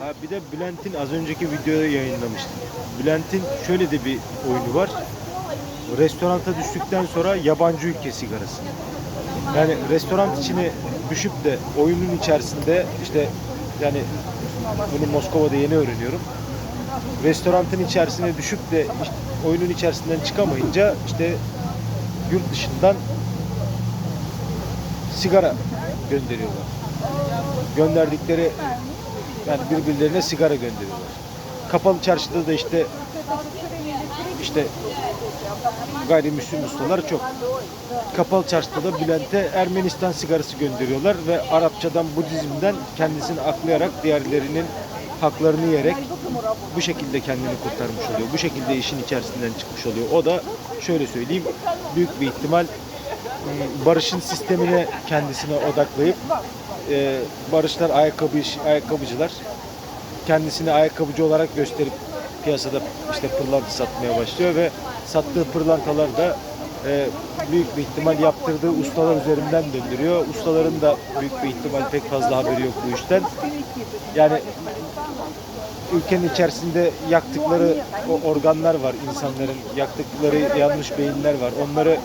Bir de Bülent'in az önceki videoda yayınlamıştım. Bülent'in şöyle de bir oyunu var. Restoranta düştükten sonra yabancı ülke sigarası. Yani restoran içine düşüp de oyunun içerisinde işte yani bunu Moskova'da yeni öğreniyorum. Restorantın içerisine düşüp de işte oyunun içerisinden çıkamayınca işte yurt dışından sigara gönderiyorlar. Gönderdikleri yani birbirlerine sigara gönderiyorlar. Kapalı çarşıda da işte işte gayrimüslim ustalar çok. Kapalı çarşıda da Bülent'e Ermenistan sigarası gönderiyorlar ve Arapçadan Budizm'den kendisini aklayarak diğerlerinin haklarını yiyerek bu şekilde kendini kurtarmış oluyor. Bu şekilde işin içerisinden çıkmış oluyor. O da şöyle söyleyeyim büyük bir ihtimal barışın sistemine kendisine odaklayıp e, barışlar ayakkabı ayakkabıcılar kendisini ayakkabıcı olarak gösterip piyasada işte pırlanta satmaya başlıyor ve sattığı pırlantalar da e, büyük bir ihtimal yaptırdığı ustalar üzerinden döndürüyor. Ustaların da büyük bir ihtimal pek fazla haberi yok bu işten. Yani ülkenin içerisinde yaktıkları o organlar var insanların yaktıkları yanlış beyinler var. Onları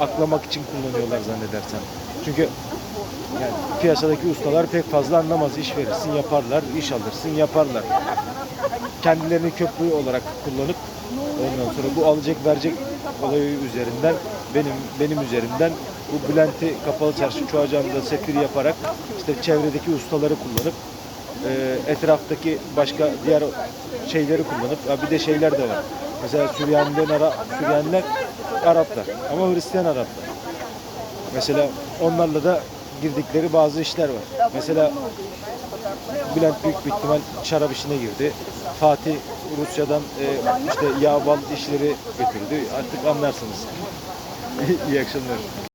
aklamak için kullanıyorlar zannedersem. Çünkü yani piyasadaki ustalar pek fazla anlamaz. İş verirsin yaparlar, iş alırsın yaparlar. Kendilerini köprü olarak kullanıp ondan sonra bu alacak verecek olayı üzerinden benim benim üzerimden bu Bülent'i kapalı çarşı Çuhacam'da sefir yaparak işte çevredeki ustaları kullanıp e, etraftaki başka diğer şeyleri kullanıp bir de şeyler de var. Mesela Süryaniler, Ara, Süryaniler Araplar ama Hristiyan Araplar. Mesela onlarla da girdikleri bazı işler var. Mesela Bülent büyük bir ihtimal şarap işine girdi. Fatih Rusya'dan e, işte yağ bal işleri götürdü. Artık anlarsınız. İyi akşamlar.